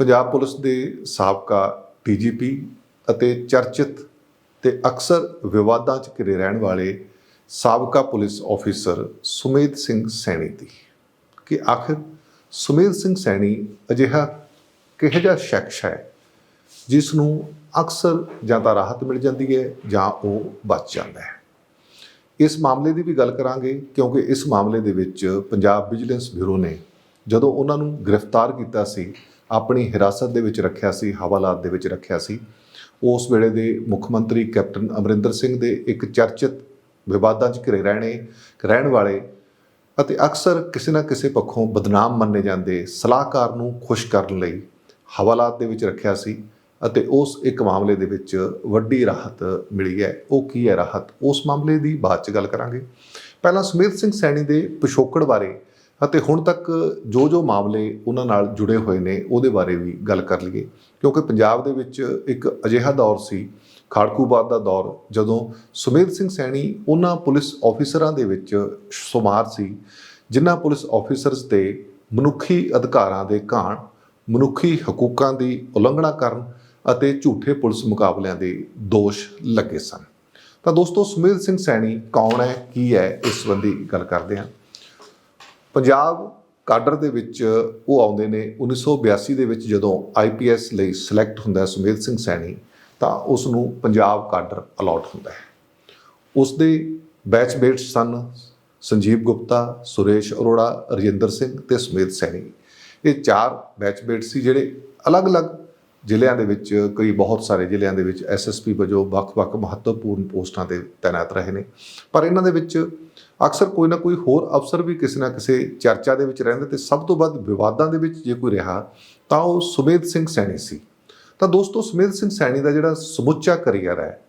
Punjab police ਦੇ ਸਾਬਕਾ DGP ਅਤੇ ਚਰਚਿਤ ਤੇ ਅਕਸਰ ਵਿਵਾਦਾਂ 'ਚ ਘਿਰੇ ਰਹਿਣ ਵਾਲੇ ਸਾਬਕਾ ਪੁਲਿਸ ਆਫੀਸਰ ਸੁਮੇਧ ਸਿੰਘ ਸੈਣੀ ਦੀ। ਕਿ ਆਖਿਰ ਸੁਮੇਧ ਸਿੰਘ ਸੈਣੀ ਅਜਿਹਾ ਕਿਹੋ ਜਿਹਾ ਸ਼ਖਸ ਹੈ ਜਿਸ ਨੂੰ ਅਕਸਰ ਜਾਂ ਤਾਂ ਰਾਹਤ ਮਿਲ ਜਾਂਦੀ ਹੈ ਜਾਂ ਉਹ ਬਚ ਜਾਂਦਾ ਹੈ? ਇਸ ਮਾਮਲੇ ਦੀ ਵੀ ਗੱਲ ਕਰਾਂਗੇ ਕਿਉਂਕਿ ਇਸ ਮਾਮਲੇ ਦੇ ਵਿੱਚ ਪੰਜਾਬ ਵਿਜੀਲੈਂਸ ਬਿਊਰੋ ਨੇ ਜਦੋਂ ਉਹਨਾਂ ਨੂੰ ਗ੍ਰਿਫਤਾਰ ਕੀਤਾ ਸੀ ਆਪਣੀ ਹਿਰਾਸਤ ਦੇ ਵਿੱਚ ਰੱਖਿਆ ਸੀ, ਹਵਾਲਾਤ ਦੇ ਵਿੱਚ ਰੱਖਿਆ ਸੀ। ਉਸ ਵੇਲੇ ਦੇ ਮੁੱਖ ਮੰਤਰੀ ਕੈਪਟਨ ਅਮਰਿੰਦਰ ਸਿੰਘ ਦੇ ਇੱਕ ਚਰਚਿਤ ਵਿਵਾਦਾਂ 'ਚ ਘਿਰੇ ਰਹਿਣੇ, ਰਹਿਣ ਵਾਲੇ ਅਤੇ ਅਕਸਰ ਕਿਸੇ ਨਾ ਕਿਸੇ ਪੱਖੋਂ ਬਦਨਾਮ ਮੰਨੇ ਜਾਂਦੇ ਸਲਾਹਕਾਰ ਨੂੰ ਖੁਸ਼ ਕਰਨ ਲਈ ਹਵਾਲਾਤ ਦੇ ਵਿੱਚ ਰੱਖਿਆ ਸੀ ਅਤੇ ਉਸ ਇੱਕ ਮਾਮਲੇ ਦੇ ਵਿੱਚ ਵੱਡੀ ਰਾਹਤ ਮਿਲੀ ਹੈ। ਉਹ ਕੀ ਹੈ ਰਾਹਤ? ਉਸ ਮਾਮਲੇ ਦੀ ਬਾਅਦ ਚ ਗੱਲ ਕਰਾਂਗੇ। ਪਹਿਲਾਂ ਸੁਮੇਧ ਸਿੰਘ ਸੈਣੀ ਦੇ ਪਿਛੋਕੜ ਬਾਰੇ ਅਤੇ ਹੁਣ ਤੱਕ ਜੋ ਜੋ ਮਾਮਲੇ ਉਹਨਾਂ ਨਾਲ ਜੁੜੇ ਹੋਏ ਨੇ, ਉਹਦੇ ਬਾਰੇ ਵੀ ਗੱਲ ਕਰ ਲਈਏ। ਕਿਉਂਕਿ ਪੰਜਾਬ ਦੇ ਵਿੱਚ ਇੱਕ ਅਜਿਹਾ ਦੌਰ ਸੀ ਖਾੜਕੂਬਾਦ ਦਾ ਦੌਰ, ਜਦੋਂ ਸੁਮੇਧ ਸਿੰਘ ਸੈਣੀ ਉਹਨਾਂ ਪੁਲਿਸ ਆਫੀਸਰਾਂ ਦੇ ਵਿੱਚ ਸ਼ੁਮਾਰ ਸੀ, ਜਿਨ੍ਹਾਂ ਪੁਲਿਸ ਆਫੀਸਰਸ ਤੇ ਮਨੁੱਖੀ ਅਧਿਕਾਰਾਂ ਦੇ ਘਾਣ, ਮਨੁੱਖੀ ਹਕੂਕਾਂ ਦੀ ਉਲੰਘਣਾ ਕਰਨ ਅਤੇ ਝੂਠੇ ਪੁਲਿਸ ਮੁਕਾਬਲਿਆਂ ਦੇ ਦੋਸ਼ ਲੱਗੇ ਸਨ। ਤਾਂ ਦੋਸਤੋ, ਸੁਮੇਧ ਸਿੰਘ ਸੈਣੀ ਕੌਣ ਹੈ, ਕੀ ਹੈ, ਇਸ ਸੰਬੰਧੀ ਗੱਲ ਕਰਦੇ ਹਾਂ। ਪੰਜਾਬ ਕਾਡਰ ਦੇ ਵਿੱਚ ਉਹ ਆਉਂਦੇ ਨੇ 1982 ਦੇ ਵਿੱਚ ਜਦੋਂ ਆਈਪੀਐਸ ਲਈ ਸਿਲੈਕਟ ਹੁੰਦਾ ਸੁਮੇਧ ਸਿੰਘ ਸੈਣੀ, ਤਾਂ ਉਸ ਨੂੰ ਪੰਜਾਬ ਕਾਡਰ ਅਲਾਟ ਹੁੰਦਾ ਹੈ। ਉਸ ਦੇ ਬੈਚਮੇਟਸ ਸਨ ਸੰਜੀਵ ਗੁਪਤਾ, ਸੁਰੇਸ਼ ਅਰੋੜਾ, ਰਜਿੰਦਰ ਸਿੰਘ ਤੇ ਸੁਮੇਧ ਸੈਣੀ। ਇਹ ਚਾਰ ਬੈਚਮੇਟ ਸੀ ਜਿਹੜੇ ਅਲੱਗ-ਅਲੱਗ ਜ਼ਿਲ੍ਹਿਆਂ ਦੇ ਵਿੱਚ, ਕਈ ਬਹੁਤ ਸਾਰੇ ਜ਼ਿਲ੍ਹਿਆਂ ਦੇ ਵਿੱਚ ਐਸਐਸਪੀ ਵਜੋਂ ਵੱਖ-ਵੱਖ ਮਹੱਤਵਪੂਰਨ ਪੋਸਟਾਂ ਤੇ ਤਾਇਨਾਤ ਰਹੇ ਨੇ। ਪਰ ਇਹਨਾਂ ਦੇ ਵਿੱਚ ਅਕਸਰ ਕੋਈ ਨਾ ਕੋਈ ਹੋਰ ਅਫਸਰ ਵੀ ਕਿਸੇ ਨਾ ਕਿਸੇ ਚਰਚਾ ਦੇ ਵਿੱਚ ਰਹਿੰਦੇ ਤੇ ਸਭ ਤੋਂ ਵੱਧ ਵਿਵਾਦਾਂ ਦੇ ਵਿੱਚ ਜੇ ਕੋਈ ਰਿਹਾ, ਤਾਂ ਉਹ ਸੁਮੇਧ ਸਿੰਘ ਸੈਣੀ ਸੀ। ਤਾਂ ਦੋਸਤੋ, ਸੁਮੇਧ ਸਿੰਘ ਸੈਣੀ ਦਾ ਜਿਹੜਾ ਸਮੁੱਚਾ ਕਰੀਅਰ ਹੈ,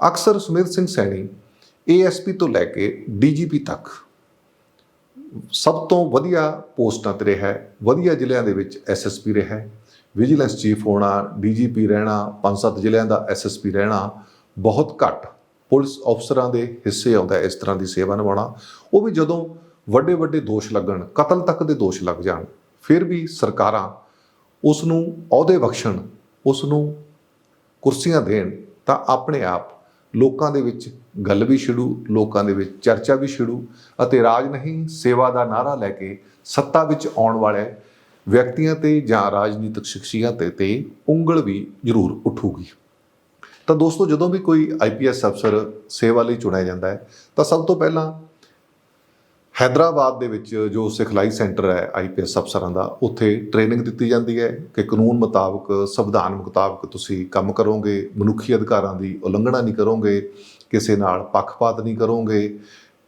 ਅਕਸਰ ਸੁਮੇਧ ਸਿੰਘ ਸੈਣੀ ਏਐਸਪੀ ਤੋਂ ਲੈ ਕੇ ਡੀਜੀਪੀ ਤੱਕ ਸਭ ਤੋਂ ਵਧੀਆ ਪੋਸਟਾਂ ਤੇ ਰਿਹਾ ਹੈ ਵਧੀਆ ਜ਼ਿਲ੍ਹਿਆਂ ਦੇ ਵਿੱਚ ਐਸਐਸਪੀ ਰਿਹਾ ਹੈ ਵਿਜੀਲੈਂਸ ਚੀਫ ਹੋਣਾ ਡੀਜੀਪੀ ਰਹਿਣਾ, ਪੰਜ ਸੱਤ ਜ਼ਿਲ੍ਹਿਆਂ ਦਾ ਐਸਐਸਪੀ ਰਹਿਣਾ ਬਹੁਤ ਘੱਟ। ਪੁਲਿਸ ਅਫਸਰਾਂ ਦੇ ਹਿੱਸੇ ਆਉਂਦਾ ਇਸ ਤਰ੍ਹਾਂ ਦੀ ਸੇਵਾ ਨਿਭਾਉਣਾ। ਉਹ ਵੀ ਜਦੋਂ ਵੱਡੇ ਵੱਡੇ ਦੋਸ਼ ਲੱਗਣ, ਕਤਲ ਤੱਕ ਦੇ ਦੋਸ਼ ਲੱਗ ਜਾਣ, ਫਿਰ ਵੀ ਸਰਕਾਰਾਂ ਉਸ ਨੂੰ ਅਹੁਦੇ ਬਖਸ਼ਣ ਉਸ ਨੂੰ ਕੁਰਸੀਆਂ ਦੇਣ, ਤਾਂ ਆਪਣੇ ਆਪ ਲੋਕਾਂ ਦੇ ਵਿੱਚ ਗੱਲ ਵੀ ਛਿੜੂ, ਲੋਕਾਂ ਦੇ ਵਿੱਚ ਚਰਚਾ ਵੀ ਛਿੜੂ ਅਤੇ ਰਾਜ ਨਹੀਂ, ਸੇਵਾ ਦਾ ਨਾਰਾ ਲੈ ਕੇ ਸੱਤਾ ਵਿੱਚ ਆਉਣ ਵਾਲੇ ਵਿਅਕਤੀਆਂ ਤੇ ਜਾਂ ਰਾਜਨੀਤਿਕ ਸ਼ਖਸੀਅਤਾਂ ਤੇ ਉਂਗਲ ਵੀ ਜ਼ਰੂਰ ਉਠੂਗੀ। ਤਾਂ ਦੋਸਤੋ, ਜਦੋਂ ਵੀ ਕੋਈ ਆਈਪੀਐਸ ਅਫਸਰ ਸੇਵਾ ਲਈ ਚੁਣਿਆ ਜਾਂਦਾ ਹੈ, ਤਾਂ ਸਭ ਤੋਂ ਪਹਿਲਾਂ ਹੈਦਰਾਬਾਦ ਦੇ ਵਿੱਚ ਜੋ ਸਿਖਲਾਈ ਸੈਂਟਰ ਹੈ ਆਈਪੀਐਸ ਅਫਸਰਾਂ ਦਾ, ਉੱਥੇ ਟ੍ਰੇਨਿੰਗ ਦਿੱਤੀ ਜਾਂਦੀ ਹੈ ਕਿ ਕਾਨੂੰਨ ਮੁਤਾਬਕ, ਸੰਵਿਧਾਨ ਮੁਤਾਬਕ ਤੁਸੀਂ ਕੰਮ ਕਰੋਗੇ, ਮਨੁੱਖੀ ਅਧਿਕਾਰਾਂ ਦੀ ਉਲੰਘਣਾ ਨਹੀਂ ਕਰੋਗੇ, ਕਿਸੇ ਨਾਲ ਪੱਖਪਾਤ ਨਹੀਂ ਕਰੋਗੇ,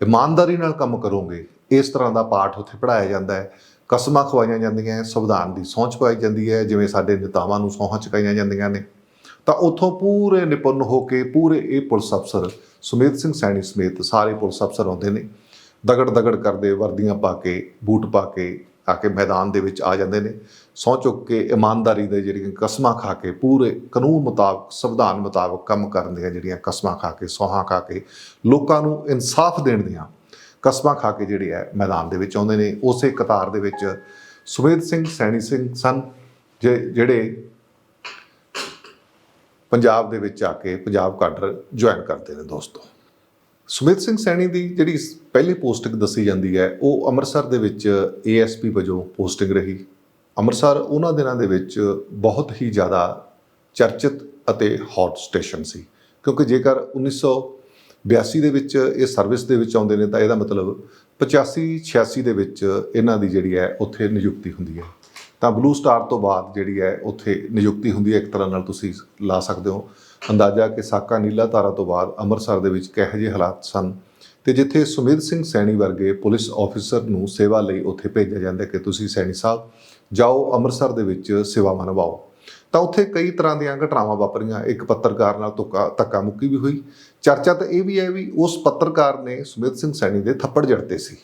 ਇਮਾਨਦਾਰੀ ਨਾਲ ਕੰਮ ਕਰੋਗੇ, ਇਸ ਤਰ੍ਹਾਂ ਦਾ ਪਾਠ ਉੱਥੇ ਪੜਾਇਆ ਜਾਂਦਾ ਹੈ। ਕਸਮਾਂ ਖਵਾਈਆਂ ਜਾਂਦੀਆਂ ਸੰਵਿਧਾਨ ਦੀ ਸਹੁੰ ਚੁਕਾਈ ਜਾਂਦੀ ਹੈ, ਜਿਵੇਂ ਸਾਡੇ ਨੇਤਾਵਾਂ ਨੂੰ ਸਹੁੰ ਚੁਕਾਈਆਂ ਜਾਂਦੀਆਂ ਨੇ। ਤਾਂ ਉੱਥੋਂ ਪੂਰੇ ਨਿਪੁੰਨ ਹੋ ਕੇ ਪੂਰੇ ਇਹ ਪੁਲਿਸ ਅਫਸਰ ਸੁਮੇਧ ਸਿੰਘ ਸੈਣੀ ਸਮੇਤ ਸਾਰੇ ਪੁਲਿਸ ਅਫਸਰ ਆਉਂਦੇ ਨੇ। ਦਗੜ ਦਗੜ ਕਰਦੇ ਵਰਦੀਆਂ ਪਾ ਕੇ, ਬੂਟ ਪਾ ਕੇ ਆ ਕੇ ਮੈਦਾਨ ਦੇ ਵਿੱਚ ਆ ਜਾਂਦੇ ਨੇ। ਸਹੁੰ ਚੁੱਕ ਕੇ ਇਮਾਨਦਾਰੀ ਦੇ ਜਿਹੜੀਆਂ ਕਸਮਾਂ ਖਾ ਕੇ ਪੂਰੇ ਕਾਨੂੰਨ ਮੁਤਾਬਕ, ਸੰਵਿਧਾਨ ਮੁਤਾਬਕ ਕੰਮ ਕਰਨ ਦੀਆਂ ਜਿਹੜੀਆਂ ਕਸਮਾਂ ਖਾ ਕੇ ਸੌਹਾਂ ਖਾ ਕੇ, ਲੋਕਾਂ ਨੂੰ ਇਨਸਾਫ ਦੇਣ ਦੀਆਂ ਕਸਮਾਂ ਖਾ ਕੇ ਜਿਹੜੇ ਹੈ ਮੈਦਾਨ ਦੇ ਵਿੱਚ ਆਉਂਦੇ ਨੇ। ਉਸੇ ਕਤਾਰ ਦੇ ਵਿੱਚ ਸੁਮੇਧ ਸਿੰਘ, ਸੈਣੀ ਸਿੰਘ ਸਨ, ਜੇ- ਜਿਹੜੇ ਪੰਜਾਬ ਦੇ ਵਿੱਚ ਆ ਕੇ ਪੰਜਾਬ ਕਾਡਰ ਜੁਆਇਨ ਕਰਦੇ ਨੇ ਦੋਸਤੋ। ਸੁਮਿਤ ਸਿੰਘ ਸੈਣੀ ਦੀ ਜਿਹੜੀ ਪਹਿਲੀ ਪੋਸਟਿੰਗ ਦੱਸੀ ਜਾਂਦੀ ਹੈ, ਉਹ ਅੰਮ੍ਰਿਤਸਰ ਦੇ ਵਿੱਚ ਏਐਸਪੀ ਵਜੋਂ ਪੋਸਟਿੰਗ ਰਹੀ। ਅੰਮ੍ਰਿਤਸਰ ਉਹਨਾਂ ਦਿਨਾਂ ਦੇ ਵਿੱਚ ਬਹੁਤ ਹੀ ਜ਼ਿਆਦਾ ਚਰਚਿਤ ਅਤੇ ਹੌਟ ਸਟੇਸ਼ਨ ਸੀ। ਕਿਉਂਕਿ ਜੇਕਰ 1982 ਦੇ ਵਿੱਚ ਇਹ ਸਰਵਿਸ ਦੇ ਵਿੱਚ ਆਉਂਦੇ ਨੇ, ਤਾਂ ਇਹਦਾ ਮਤਲਬ 85 86 ਦੇ ਵਿੱਚ ਇਹਨਾਂ ਦੀ ਜਿਹੜੀ ਹੈ, ਉੱਥੇ ਨਿਯੁਕਤੀ ਹੁੰਦੀ ਹੈ। ਤਾਂ ਬਲੂ ਸਟਾਰ ਤੋਂ ਬਾਅਦ ਜਿਹੜੀ ਹੈ ਉੱਥੇ ਨਿਯੁਕਤੀ ਹੁੰਦੀ ਹੈ, ਇੱਕ ਤਰ੍ਹਾਂ ਨਾਲ ਤੁਸੀਂ ਲਾ ਸਕਦੇ ਹੋ। ਅੰਦਾਜ਼ਾ ਕਿ ਸਾਕਾ ਨੀਲਾ ਤਾਰਾ ਤੋਂ ਬਾਅਦ ਅੰਮ੍ਰਿਤਸਰ ਦੇ ਵਿੱਚ ਕਿਹੋ ਜਿਹੇ ਹਾਲਾਤ ਸਨ ਤੇ ਜਿੱਥੇ ਸੁਮੇਧ ਸਿੰਘ ਸੈਣੀ ਵਰਗੇ ਪੁਲਿਸ ਆਫੀਸਰ ਨੂੰ ਸੇਵਾ ਲਈ ਉੱਥੇ ਭੇਜਿਆ ਜਾਂਦਾ ਕਿ ਤੁਸੀਂ ਸੈਣੀ ਸਾਹਿਬ ਜਾਓ, ਅੰਮ੍ਰਿਤਸਰ ਦੇ ਵਿੱਚ ਸੇਵਾਵਾਂ ਨਿਭਾਓ ਤਾਂ ਉੱਥੇ ਕਈ ਤਰ੍ਹਾਂ ਦੀਆਂ ਘਟਨਾਵਾਂ ਵਾਪਰੀਆਂ। ਇੱਕ ਪੱਤਰਕਾਰ ਨਾਲ ਧੱਕਾ ਧੱਕਾ ਮੁੱਕੀ ਵੀ ਹੋਈ। ਚਰਚਾ ਤਾਂ ਇਹ ਵੀ ਹੈ ਵੀ ਉਸ ਪੱਤਰਕਾਰ ਨੇ ਸੁਮੇਧ ਸਿੰਘ ਸੈਣੀ ਦੇ ਥੱਪੜ ਜੜਤੇ ਸੀ।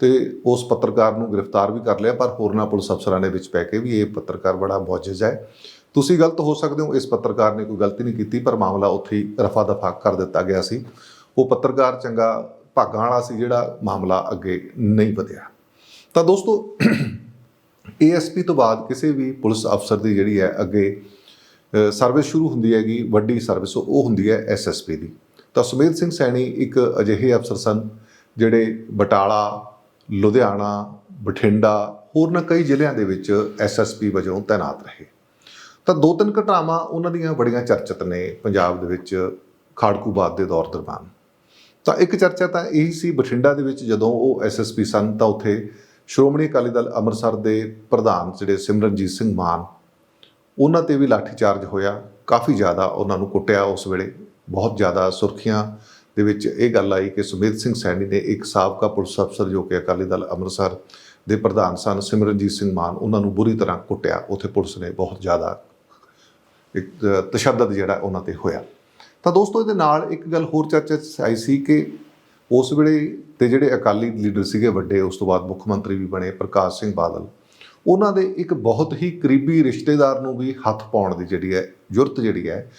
ਤੇ ਉਸ ਪੱਤਰਕਾਰ ਨੂੰ ਗ੍ਰਿਫਤਾਰ ਵੀ ਕਰ ਲਿਆ, ਪਰ ਹੋਰਨਾਂ ਪੁਲਿਸ ਅਫਸਰਾਂ ਦੇ ਵਿੱਚ ਪੈ ਕੇ ਵੀ ਇਹ ਪੱਤਰਕਾਰ ਬੜਾ ਮੁਅੱਜਜ਼ ਹੈ। ਤੁਸੀਂ ਗਲਤ ਹੋ ਸਕਦੇ ਹੋ, ਇਸ ਪੱਤਰਕਾਰ ਨੇ ਕੋਈ ਗਲਤੀ ਨਹੀਂ ਕੀਤੀ, ਪਰ ਮਾਮਲਾ ਉੱਥੇ ਹੀ ਰਫਾ ਦਫਾ ਕਰ ਦਿੱਤਾ ਗਿਆ ਸੀ। ਉਹ ਪੱਤਰਕਾਰ ਚੰਗਾ ਭਾਗਾਂ ਵਾਲਾ ਸੀ, ਜਿਹੜਾ ਮਾਮਲਾ ਅੱਗੇ ਨਹੀਂ ਵਧਿਆ। ਤਾਂ ਦੋਸਤੋ ਏਐਸਪੀ ਤੋਂ ਬਾਅਦ ਕਿਸੇ ਵੀ ਪੁਲਿਸ ਅਫਸਰ ਦੀ ਜਿਹੜੀ ਹੈ ਅੱਗੇ ਸਰਵਿਸ ਸ਼ੁਰੂ ਹੁੰਦੀ ਹੈਗੀ, ਵੱਡੀ ਸਰਵਿਸ, ਉਹ ਹੁੰਦੀ ਹੈ ਐਸਐਸਪੀ ਦੀ। ਤਾਂ ਸੁਮੇਧ ਸਿੰਘ ਸੈਣੀ ਇੱਕ ਅਜਿਹੇ ਅਫਸਰ ਸਨ, ਜਿਹੜੇ ਬਟਾਲਾ ਲੁਧਿਆਣਾ, ਬਠਿੰਡਾ ਹੋਰਨਾਂ ਕਈ ਜ਼ਿਲ੍ਹਿਆਂ ਦੇ ਵਿੱਚ ਐਸਐਸਪੀ ਵਜੋਂ ਤਾਇਨਾਤ ਰਹੇ। ਤਾਂ ਦੋ ਤਿੰਨ ਘਟਨਾਵਾਂ ਉਹਨਾਂ ਦੀਆਂ ਬੜੀਆਂ ਚਰਚਿਤ ਨੇ ਪੰਜਾਬ ਦੇ ਵਿੱਚ ਖਾੜਕੂਬਾਦ ਦੇ ਦੌਰ ਦਰਮਿਆਨ। ਤਾਂ ਇੱਕ ਚਰਚਾ ਤਾਂ ਇਹੀ ਸੀ, ਬਠਿੰਡਾ ਦੇ ਵਿੱਚ ਜਦੋਂ ਉਹ ਐਸਐਸਪੀ ਸਨ ਤਾਂ ਉੱਥੇ ਸ਼੍ਰੋਮਣੀ ਅਕਾਲੀ ਦਲ ਅੰਮ੍ਰਿਤਸਰ ਦੇ ਪ੍ਰਧਾਨ ਜਿਹੜੇ ਸਿਮਰਨਜੀਤ ਸਿੰਘ ਮਾਨ, ਉਹਨਾਂ ਤੇ ਵੀ ਲਾਠੀਚਾਰਜ ਹੋਇਆ। ਕਾਫੀ ਜ਼ਿਆਦਾ ਉਹਨਾਂ ਨੂੰ ਕੁੱਟਿਆ ਉਸ ਵੇਲੇ। ਬਹੁਤ ਜ਼ਿਆਦਾ ਸੁਰਖੀਆਂ ਦੇ ਵਿੱਚ ਇਹ ਗੱਲ ਆਈ ਕਿ ਸੁਮੇਧ ਸਿੰਘ ਸੈਣੀ ਨੇ ਇੱਕ ਸਾਬਕਾ ਪੁਲਿਸ ਅਫਸਰ ਜੋ ਕਿ ਅਕਾਲੀ ਦਲ ਅੰਮ੍ਰਿਤਸਰ ਦੇ ਪ੍ਰਧਾਨ ਸਨ, ਸਿਮਰਨਜੀਤ ਸਿੰਘ ਮਾਨ, ਉਹਨਾਂ ਨੂੰ ਬੁਰੀ ਤਰ੍ਹਾਂ ਕੁੱਟਿਆ। ਉੱਥੇ ਪੁਲਿਸ ਨੇ ਬਹੁਤ ਜ਼ਿਆਦਾ ਇੱਕ ਤਸ਼ੱਦਦ ਜਿਹੜਾ ਉਹਨਾਂ ਤੇ ਹੋਇਆ। ਤਾਂ ਦੋਸਤੋ, ਇਹਦੇ ਨਾਲ ਇੱਕ ਗੱਲ ਹੋਰ ਚਰਚਾ ਆਈ ਸੀ ਕਿ ਉਸ ਵੇਲੇ ਤੇ ਜਿਹੜੇ ਅਕਾਲੀ ਲੀਡਰ ਸੀਗੇ ਵੱਡੇ, ਉਸ ਤੋਂ ਬਾਅਦ ਮੁੱਖ ਮੰਤਰੀ ਵੀ ਬਣੇ, ਪ੍ਰਕਾਸ਼ ਸਿੰਘ ਬਾਦਲ, ਉਹਨਾਂ ਦੇ ਇੱਕ ਬਹੁਤ ਹੀ ਕਰੀਬੀ ਰਿਸ਼ਤੇਦਾਰ ਨੂੰ ਵੀ ਹੱਥ ਪਾਉਣ ਦੀ ਜਿਹੜੀ ਹੈ, ਜੁਰਤ ਜਿਹੜੀ ਹੈ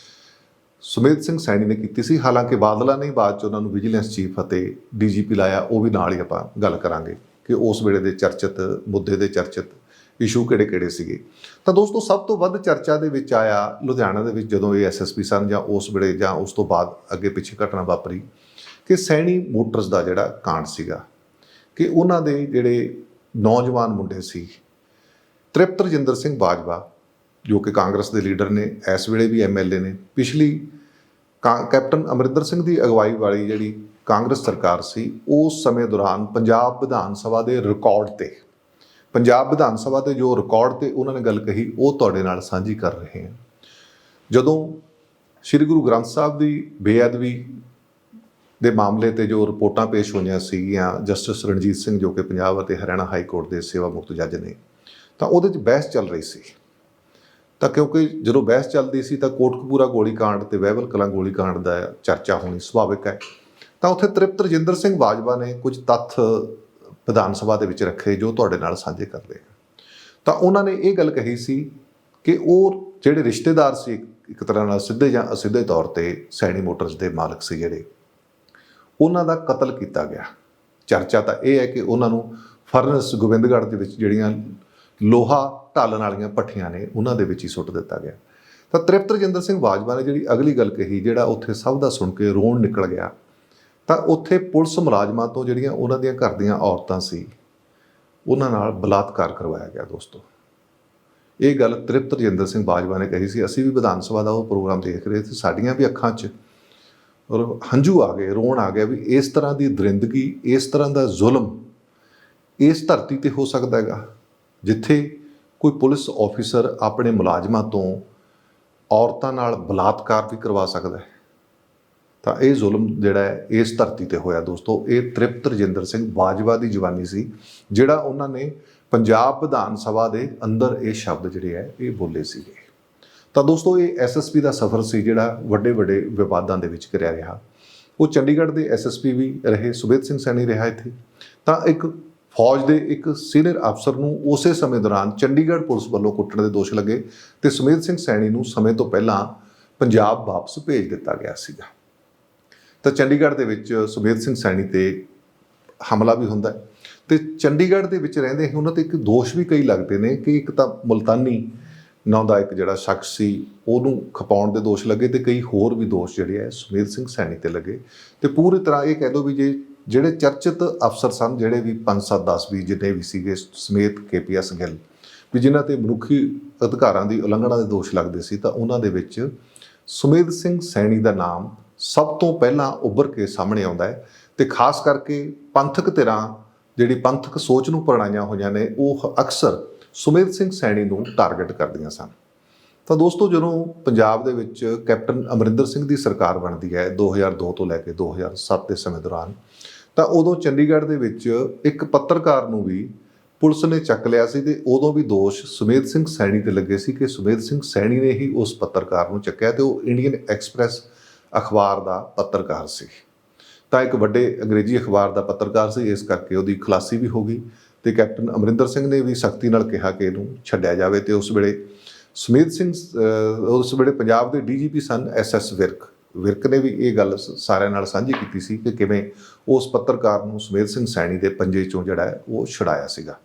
ਸੁਮੇਧ ਸਿੰਘ ਸੈਣੀ ਨੇ ਕੀਤੀ ਸੀ, ਹਾਲਾਂਕਿ ਬਾਦਲਾਂ ਨੇ ਬਾਅਦ ਚ ਉਹਨਾਂ ਨੂੰ ਵਿਜੀਲੈਂਸ ਚੀਫ ਅਤੇ ਡੀਜੀਪੀ ਲਾਇਆ, ਉਹ ਵੀ ਨਾਲ ਹੀ ਆਪਾਂ ਗੱਲ ਕਰਾਂਗੇ ਕਿ ਉਸ ਵੇਲੇ ਦੇ ਚਰਚਿਤ, ਮੁੱਦੇ ਦੇ ਚਰਚਿਤ ਇਸ਼ੂ ਕਿਹੜੇ-ਕਿਹੜੇ ਸੀਗੇ। ਤਾਂ ਦੋਸਤੋ, ਸਭ ਤੋਂ ਵੱਧ ਚਰਚਾ ਦੇ ਵਿੱਚ ਆਇਆ ਲੁਧਿਆਣਾ ਦੇ ਵਿੱਚ ਜਦੋਂ ਇਹ ਐਸਐਸਪੀ ਸਨ ਜਾਂ ਉਸ ਵੇਲੇ ਜਾਂ ਉਸ ਤੋਂ ਬਾਅਦ ਅੱਗੇ ਪਿੱਛੇ ਘਟਨਾ ਵਾਪਰੀ ਕਿ ਸੈਣੀ ਮੋਟਰਸ ਦਾ ਜਿਹੜਾ ਕਾਂਡ ਸੀਗਾ ਕਿ ਉਹਨਾਂ ਦੇ ਜਿਹੜੇ ਨੌਜਵਾਨ ਮੁੰਡੇ ਸੀ, ਤ੍ਰਿਪਤ ਰਜਿੰਦਰ ਸਿੰਘ ਬਾਜਵਾ ਜੋ ਕਿ ਕਾਂਗਰਸ ਦੇ ਲੀਡਰ ਨੇ, ਇਸ ਵੇਲੇ ਵੀ ਐਮਐਲਏ ਨੇ। ਪਿਛਲੀ ਕਾਂ- ਕੈਪਟਨ ਅਮਰਿੰਦਰ ਸਿੰਘ ਦੀ ਅਗਵਾਈ ਵਾਲੀ ਜਿਹੜੀ ਕਾਂਗਰਸ ਸਰਕਾਰ ਸੀ, ਉਸ ਸਮੇਂ ਦੌਰਾਨ ਪੰਜਾਬ ਵਿਧਾਨ ਸਭਾ ਦੇ ਰਿਕਾਰਡ ਤੇ, ਪੰਜਾਬ ਵਿਧਾਨ ਸਭਾ ਦੇ ਜੋ ਰਿਕਾਰਡ ਤੇ ਉਹਨਾਂ ਨੇ ਗੱਲ ਕਹੀ, ਉਹ ਤੁਹਾਡੇ ਨਾਲ ਸਾਂਝੀ ਕਰ ਰਹੇ ਹਾਂ। ਜਦੋਂ ਸ੍ਰੀ ਗੁਰੂ ਗ੍ਰੰਥ ਸਾਹਿਬ ਦੀ ਬੇਅਦਬੀ ਦੇ ਮਾਮਲੇ ਤੇ ਜੋ ਰਿਪੋਰਟਾਂ ਪੇਸ਼ ਹੋਈਆਂ ਸੀਗੀਆਂ ਜਸਟਿਸ ਰਣਜੀਤ ਸਿੰਘ ਜੋ ਕਿ ਪੰਜਾਬ ਅਤੇ ਹਰਿਆਣਾ ਹਾਈ ਕੋਰਟ ਦੇ ਸੇਵਾ ਮੁਕਤ ਜੱਜ ਨੇ, ਤਾਂ ਉਹਦੇ 'ਚ ਬਹਿਸ ਚੱਲ ਰਹੀ ਸੀ। ਤਾਂ ਕਿਉਂਕਿ ਜਦੋਂ ਬਹਿਸ ਚੱਲਦੀ ਸੀ ਤਾਂ ਕੋਟਕਪੂਰਾ ਗੋਲੀकांड ਤੇ ਵਹਿਬਲ ਕਲਾਂ ਗੋਲੀकांड ਦਾ ਚਰਚਾ ਹੋਣੀ ਸੁਭਾਵਿਕ ਹੈ। ਤਾਂ ਉੱਥੇ ਤ੍ਰਿਪਤ ਰਜਿੰਦਰ ਸਿੰਘ ਬਾਜਵਾ ਨੇ ਕੁਝ ਤੱਥ ਵਿਧਾਨ ਸਭਾ ਦੇ ਵਿੱਚ ਰੱਖੇ ਜੋ ਤੁਹਾਡੇ ਨਾਲ ਸਾਂਝੇ ਕਰਦੇ ਲਏ ਤਾਂ ਉਹਨਾਂ ਨੇ ਇਹ ਗੱਲ ਕਹੀ ਸੀ ਕਿ ਉਹ ਜਿਹੜੇ ਰਿਸ਼ਤੇਦਾਰ ਸੀ, ਇੱਕ ਤਰ੍ਹਾਂ ਨਾਲ ਸਿੱਧੇ ਜਾਂ ਅਸਿੱਧੇ ਤੌਰ ਤੇ ਸੈਣੀ ਮੋਟਰਸ ਦੇ ਮਾਲਕ ਸੀ ਜਿਹੜੇ, ਉਹਨਾਂ ਦਾ ਕਤਲ ਕੀਤਾ ਗਿਆ। ਚਰਚਾ ਤਾਂ ਇਹ ਹੈ ਕਿ ਉਹਨਾਂ ਨੂੰ ਫਰਨਸ ਗੋਬਿੰਦਗੜ੍ਹ ਦੇ ਵਿੱਚ ਜਿਹੜੀਆਂ ਲੋਹਾ ਢਾਲਣ ਵਾਲੀਆਂ ਭੱਠੀਆਂ ਨੇ, ਉਹਨਾਂ ਦੇ ਵਿੱਚ ਹੀ ਸੁੱਟ ਦਿੱਤਾ ਗਿਆ। ਤਾਂ ਤ੍ਰਿਪਤ ਰਜਿੰਦਰ ਸਿੰਘ ਬਾਜਵਾ ਨੇ ਜਿਹੜੀ ਅਗਲੀ ਗੱਲ ਕਹੀ, ਜਿਹੜਾ ਉੱਥੇ ਸਭ ਦਾ ਸੁਣ ਕੇ ਰੋਣ ਨਿਕਲ ਗਿਆ, ਤਾਂ ਉੱਥੇ ਪੁਲਿਸ ਮੁਲਾਜ਼ਮਾਂ ਤੋਂ ਜਿਹੜੀਆਂ ਉਹਨਾਂ ਦੀਆਂ ਘਰ ਦੀਆਂ ਔਰਤਾਂ ਸੀ, ਉਹਨਾਂ ਨਾਲ ਬਲਾਤਕਾਰ ਕਰਵਾਇਆ ਗਿਆ ਦੋਸਤੋ। ਇਹ ਗੱਲ ਤ੍ਰਿਪਤ ਰਜਿੰਦਰ ਸਿੰਘ ਬਾਜਵਾ ਨੇ ਕਹੀ ਸੀ। ਅਸੀਂ ਵੀ ਵਿਧਾਨ ਸਭਾ ਦਾ ਉਹ ਪ੍ਰੋਗਰਾਮ ਦੇਖ ਰਹੇ ਸੀ, ਸਾਡੀਆਂ ਵੀ ਅੱਖਾਂ 'ਚ ਹੰਝੂ ਆ ਗਏ, ਰੋਣ ਆ ਗਿਆ ਵੀ ਇਸ ਤਰ੍ਹਾਂ ਦੀ ਦਰਿੰਦਗੀ, ਇਸ ਤਰ੍ਹਾਂ ਦਾ ਜ਼ੁਲਮ ਇਸ ਧਰਤੀ ਤੇ ਹੋ ਸਕਦਾ ਹੈਗਾ। ਜਿੱਥੇ ਕੋਈ ਪੁਲਿਸ ਆਫੀਸਰ ਆਪਣੇ ਮੁਲਾਜ਼ਮਾਂ ਤੋਂ ਔਰਤਾਂ ਨਾਲ ਬਲਾਤਕਾਰ ਵੀ ਕਰਵਾ ਸਕਦਾ ਹੈ। ਤਾਂ ਇਹ ਜ਼ੁਲਮ ਜਿਹੜਾ ਹੈ, ਇਸ ਧਰਤੀ ਤੇ ਹੋਇਆ ਦੋਸਤੋ। ਇਹ ਤ੍ਰਿਪਤ ਰਜਿੰਦਰ ਸਿੰਘ ਬਾਜਵਾ ਦੀ ਜਵਾਨੀ ਸੀ, ਜਿਹੜਾ ਉਹਨਾਂ ਨੇ ਪੰਜਾਬ ਵਿਧਾਨ ਸਭਾ ਦੇ ਅੰਦਰ ਇਹ ਸ਼ਬਦ ਜਿਹੜੇ ਹੈ, ਇਹ ਬੋਲੇ ਸੀਗੇ। ਤਾਂ ਦੋਸਤੋ, ਇਹ ਐਸਐਸਪੀ ਦਾ ਸਫ਼ਰ ਸੀ ਜਿਹੜਾ ਵੱਡੇ ਵੱਡੇ ਵਿਵਾਦਾਂ ਦੇ ਵਿੱਚ ਕਰਿਆ ਰਿਹਾ। ਉਹ ਚੰਡੀਗੜ੍ਹ ਦੇ ਐਸਐਸਪੀ ਵੀ ਰਹੇ, ਸੁਬੇਦ ਸਿੰਘ ਸੈਣੀ ਰਿਹਾ ਇੱਥੇ। ਤਾਂ ਇੱਕ ਫੌਜ ਦੇ ਇੱਕ ਸੀਨੀਅਰ ਅਫਸਰ ਨੂੰ ਉਸੇ ਸਮੇਂ ਦੌਰਾਨ ਚੰਡੀਗੜ੍ਹ ਪੁਲਿਸ ਵੱਲੋਂ ਕੁੱਟਣ ਦੇ ਦੋਸ਼ ਲੱਗੇ ਤੇ ਸੁਮੇਧ ਸਿੰਘ ਸੈਣੀ ਨੂੰ ਸਮੇਂ ਤੋਂ ਪਹਿਲਾਂ ਪੰਜਾਬ ਵਾਪਸ ਭੇਜ ਦਿੱਤਾ ਗਿਆ ਸੀਗਾ। ਤਾਂ ਚੰਡੀਗੜ੍ਹ ਦੇ ਵਿੱਚ ਸੁਮੇਧ ਸਿੰਘ ਸੈਣੀ ਤੇ ਹਮਲਾ ਵੀ ਹੁੰਦਾ ਹੈ ਤੇ ਚੰਡੀਗੜ੍ਹ ਦੇ ਵਿੱਚ ਰਹਿੰਦੇ ਹੀ ਉਹਨਾਂ ਤੇ ਇੱਕ ਦੋਸ਼ ਵੀ ਕਈ ਲੱਗਦੇ ਨੇ ਕਿ ਇੱਕ ਤਾਂ ਮੁਲਤਾਨੀ ਨਾਂ ਦਾ ਇੱਕ ਜਿਹੜਾ ਸ਼ਖਸ ਸੀ, ਉਹਨੂੰ ਖਪਾਉਣ ਦੇ ਦੋਸ਼ ਲੱਗੇ ਤੇ ਕਈ ਹੋਰ ਵੀ ਦੋਸ਼ ਜਿਹੜੇ ਆ ਸੁਮੇਧ ਸਿੰਘ ਸੈਣੀ ਤੇ ਲੱਗੇ। ਤੇ ਪੂਰੀ ਤਰ੍ਹਾਂ ਇਹ ਕਹਿ ਦੋ ਵੀ ਜੇ ਜਿਹੜੇ ਚਰਚਿਤ ਅਫਸਰ ਸਨ, ਜਿਹੜੇ ਵੀ 5 7 10 ਵੀ ਜਿੰਨੇ ਵੀ ਸੀਗੇ, ਸਮੇਤ ਕੇਪੀਐਸ ਗਿੱਲ, ਵੀ ਜਿਨ੍ਹਾਂ ਤੇ ਮਨੁੱਖੀ ਅਧਿਕਾਰਾਂ ਦੀ ਉਲੰਘਣਾ ਦੇ ਦੋਸ਼ ਲੱਗਦੇ ਸੀ, ਤਾਂ ਉਹਨਾਂ ਦੇ ਵਿੱਚ ਸੁਮੇਧ ਸਿੰਘ ਸੈਣੀ ਦਾ ਨਾਮ ਸਭ ਤੋਂ ਪਹਿਲਾਂ ਉੱਭਰ ਕੇ ਸਾਹਮਣੇ ਆਉਂਦਾ ਹੈ ਤੇ ਖਾਸ ਕਰਕੇ ਪੰਥਕ ਧਿਰਾਂ, ਜਿਹੜੀ ਪੰਥਕ ਸੋਚ ਨੂੰ ਪ੍ਰਣਾਈਆਂ ਹੋਈਆਂ ਨੇ, ਉਹ ਅਕਸਰ ਸੁਮੇਧ ਸਿੰਘ ਸੈਣੀ ਨੂੰ ਟਾਰਗੇਟ ਕਰਦੀਆਂ ਸਨ। ਤਾਂ ਦੋਸਤੋ, ਜਦੋਂ ਪੰਜਾਬ ਦੇ ਵਿੱਚ ਕੈਪਟਨ ਅਮਰਿੰਦਰ ਸਿੰਘ ਦੀ ਸਰਕਾਰ ਬਣਦੀ ਹੈ 2002 ਤੋਂ ਲੈ ਕੇ 2007 ਦੇ ਸਮੇਂ ਦੌਰਾਨ ਤਾਂ ਉਦੋਂ ਚੰਡੀਗੜ੍ਹ ਦੇ ਵਿੱਚ ਇੱਕ ਪੱਤਰਕਾਰ ਨੂੰ ਵੀ ਪੁਲਿਸ ਨੇ ਚੱਕ ਲਿਆ ਸੀ ਤੇ ਉਦੋਂ ਵੀ ਦੋਸ਼ ਸੁਮੇਧ ਸਿੰਘ ਸੈਣੀ ਤੇ ਲੱਗੇ ਸੀ ਕਿ ਸੁਮੇਧ ਸਿੰਘ ਸੈਣੀ ਨੇ ਹੀ ਉਸ ਪੱਤਰਕਾਰ ਨੂੰ ਚੱਕਿਆ ਤੇ ਉਹ ਇੰਡੀਅਨ ਐਕਸਪ੍ਰੈਸ ਅਖਬਾਰ ਦਾ ਪੱਤਰਕਾਰ ਸੀ। ਤਾਂ ਇੱਕ ਵੱਡੇ ਅੰਗਰੇਜ਼ੀ ਅਖਬਾਰ ਦਾ ਪੱਤਰਕਾਰ ਸੀ, ਇਸ ਕਰਕੇ ਉਹਦੀ ਖਲਾਸੀ ਵੀ ਹੋ ਗਈ ਤੇ ਕੈਪਟਨ ਅਮਰਿੰਦਰ ਸਿੰਘ ਨੇ ਵੀ ਸਖਤੀ ਨਾਲ ਕਿਹਾ ਕਿ ਇਹਨੂੰ ਛੱਡਿਆ ਜਾਵੇ ਤੇ ਉਸ ਵੇਲੇ ਸੁਮੇਧ ਸਿੰਘ ਉਸ ਵੇਲੇ ਪੰਜਾਬ ਦੇ ਡੀਜੀਪੀ ਸਨ ਐਸਐਸ ਵਿਰਕ। ਵਿਰਕ ਨੇ ਵੀ ਇਹ ਗੱਲ ਸ- ਸਾਰਿਆਂ ਨਾਲ ਸਾਂਝੀ ਕੀਤੀ ਸੀ ਕਿ ਕਿਵੇਂ ਉਸ ਪੱਤਰਕਾਰ ਨੂੰ ਸੁਮੇਧ ਸਿੰਘ ਸੈਣੀ ਦੇ ਪੰਜੇ ਚੋਂ ਜਿਹੜਾ ਹੈ ਉਹ ਛੁਡਾਇਆ ਸੀਗਾ।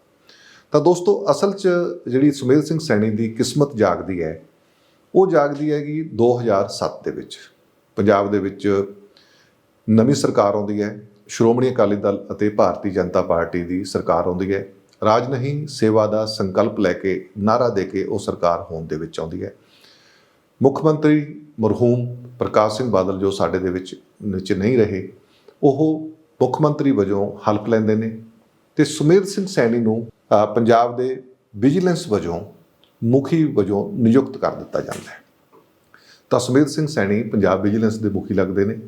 ਤਾਂ ਦੋਸਤੋ, ਅਸਲ 'ਚ ਜਿਹੜੀ ਸੁਮੇਧ ਸਿੰਘ ਸੈਣੀ ਦੀ ਕਿਸਮਤ ਜਾਗਦੀ ਹੈ, ਉਹ ਜਾਗਦੀ ਹੈਗੀ 2007 ਦੇ ਵਿੱਚ। ਪੰਜਾਬ ਦੇ ਵਿੱਚ ਨਵੀਂ ਸਰਕਾਰ ਆਉਂਦੀ ਹੈ, ਸ਼੍ਰੋਮਣੀ ਅਕਾਲੀ ਦਲ ਅਤੇ ਭਾਰਤੀ ਜਨਤਾ ਪਾਰਟੀ ਦੀ ਸਰਕਾਰ ਆਉਂਦੀ ਹੈ। ਰਾਜ ਨਹੀਂ, ਸੇਵਾ ਦਾ ਸੰਕਲਪ ਲੈ ਕੇ ਨਾਰਾ ਦੇ ਕੇ ਉਹ ਸਰਕਾਰ ਹੋਣ ਦੇ ਵਿੱਚ ਆਉਂਦੀ ਹੈ। ਮੁੱਖ ਮੰਤਰੀ ਮਰਹੂਮ ਪ੍ਰਕਾਸ਼ ਸਿੰਘ ਬਾਦਲ ਜੋ ਸਾਡੇ ਦੇ ਵਿੱਚ ਵਿੱਚ ਨਹੀਂ ਰਹੇ ਉਹ ਮੁੱਖ ਮੰਤਰੀ ਵਜੋਂ ਹਲਫ ਲੈਂਦੇ ਨੇ ਤੇ ਸੁਮੇਧ ਸਿੰਘ ਸੈਣੀ ਨੂੰ ਪੰਜਾਬ ਦੇ ਵਿਜੀਲੈਂਸ ਵਜੋਂ ਮੁਖੀ ਵਜੋਂ ਨਿਯੁਕਤ ਕਰ ਦਿੱਤਾ ਜਾਂਦਾ ਹੈ। ਤਾਂ ਸੁਮੇਧ ਸਿੰਘ ਸੈਣੀ ਪੰਜਾਬ ਵਿਜੀਲੈਂਸ ਦੇ ਮੁਖੀ ਲੱਗਦੇ ਨੇ।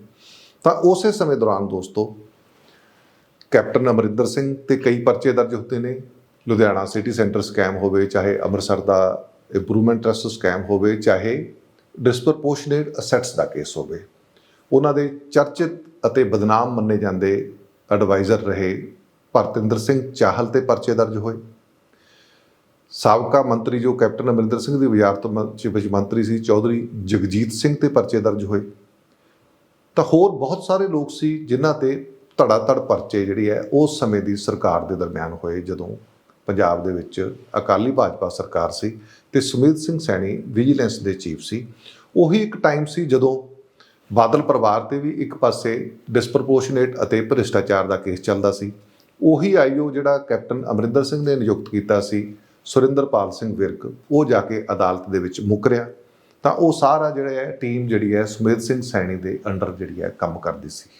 ਤਾਂ ਉਸੇ ਸਮੇਂ ਦੌਰਾਨ ਦੋਸਤੋ, ਕੈਪਟਨ ਅਮਰਿੰਦਰ ਸਿੰਘ ਤੇ ਕਈ ਪਰਚੇ ਦਰਜ ਹੁੰਦੇ ਨੇ। ਲੁਧਿਆਣਾ ਸਿਟੀ ਸੈਂਟਰ ਸਕੈਮ ਹੋਵੇ, ਚਾਹੇ ਅੰਮ੍ਰਿਤਸਰ ਦਾ ਇੰਪਰੂਵਮੈਂਟ ਟਰਸਟ ਸਕੈਮ ਹੋਵੇ, ਚਾਹੇ ਡਿਸਪਰਪੋਰਸ਼ਨੇਟ ਅਸੈਟਸ ਦਾ ਕੇਸ ਹੋਵੇ। ਉਹਨਾਂ ਦੇ ਚਰਚਿਤ ਅਤੇ ਬਦਨਾਮ ਮੰਨੇ ਜਾਂਦੇ ਐਡਵਾਈਜ਼ਰ ਰਹੇ ਭਰਤਿੰਦਰ ਸਿੰਘ ਚਾਹਲ ਤੇ ਪਰਚੇ ਦਰਜ ਹੋਏ। ਸਾਬਕਾ ਮੰਤਰੀ ਜੋ ਕੈਪਟਨ ਅਮਰਿੰਦਰ ਸਿੰਘ ਦੀ ਵਜ਼ਾਰਤ ਮ- ਵਿੱਚ ਮੰਤਰੀ ਸੀ ਚੌਧਰੀ ਜਗਜੀਤ ਸਿੰਘ ਤੇ ਪਰਚੇ ਦਰਜ ਹੋਏ। ਤਾਂ ਹੋਰ ਬਹੁਤ ਸਾਰੇ ਲੋਕ ਸੀ ਜਿਨ੍ਹਾਂ ਤੇ ਧੜਾ ਧੜ ਪਰਚੇ ਜਿਹੜੀ ਹੈ ਉਸ ਸਮੇਂ ਦੀ ਸਰਕਾਰ ਦੇ ਦਰਮਿਆਨ ਹੋਏ ਜਦੋਂ ਪੰਜਾਬ ਦੇ ਵਿੱਚ ਅਕਾਲੀ ਭਾਜਪਾ ਸਰਕਾਰ ਸੀ ਤੇ ਸੁਮੇਧ ਸਿੰਘ ਸੈਣੀ ਵਿਜੀਲੈਂਸ ਦੇ ਚੀਫ ਸੀ। ਉਹੀ ਇੱਕ ਟਾਈਮ ਸੀ ਜਦੋਂ ਬਾਦਲ ਪਰਿਵਾਰ ਤੇ ਵੀ ਇੱਕ ਪਾਸੇ ਡਿਸਪਰਪੋਰਸ਼ਨੇਟ ਅਤੇ ਭ੍ਰਿਸ਼ਟਾਚਾਰ ਦਾ ਕੇਸ ਚੱਲਦਾ ਸੀ। ਉਹੀ ਆਈਓ ਜਿਹੜਾ ਕੈਪਟਨ ਅਮਰਿੰਦਰ ਸਿੰਘ ਨੇ ਨਿਯੁਕਤ ਕੀਤਾ ਸੀ, ਸੁਰਿੰਦਰਪਾਲ ਸਿੰਘ ਵਿਰਕ, ਉਹ ਜਾ ਕੇ ਅਦਾਲਤ ਦੇ ਵਿੱਚ ਮੁਕਰਿਆ ਤਾਂ ਉਹ ਸਾਰਾ ਜਿਹੜਾ ਹੈ, ਟੀਮ ਜਿਹੜੀ ਹੈ, ਸੁਮੇਧ ਸਿੰਘ ਸੈਣੀ ਦੇ ਅੰਡਰ ਜਿਹੜੀ ਹੈ, ਕੰਮ ਕਰਦੀ ਸੀ।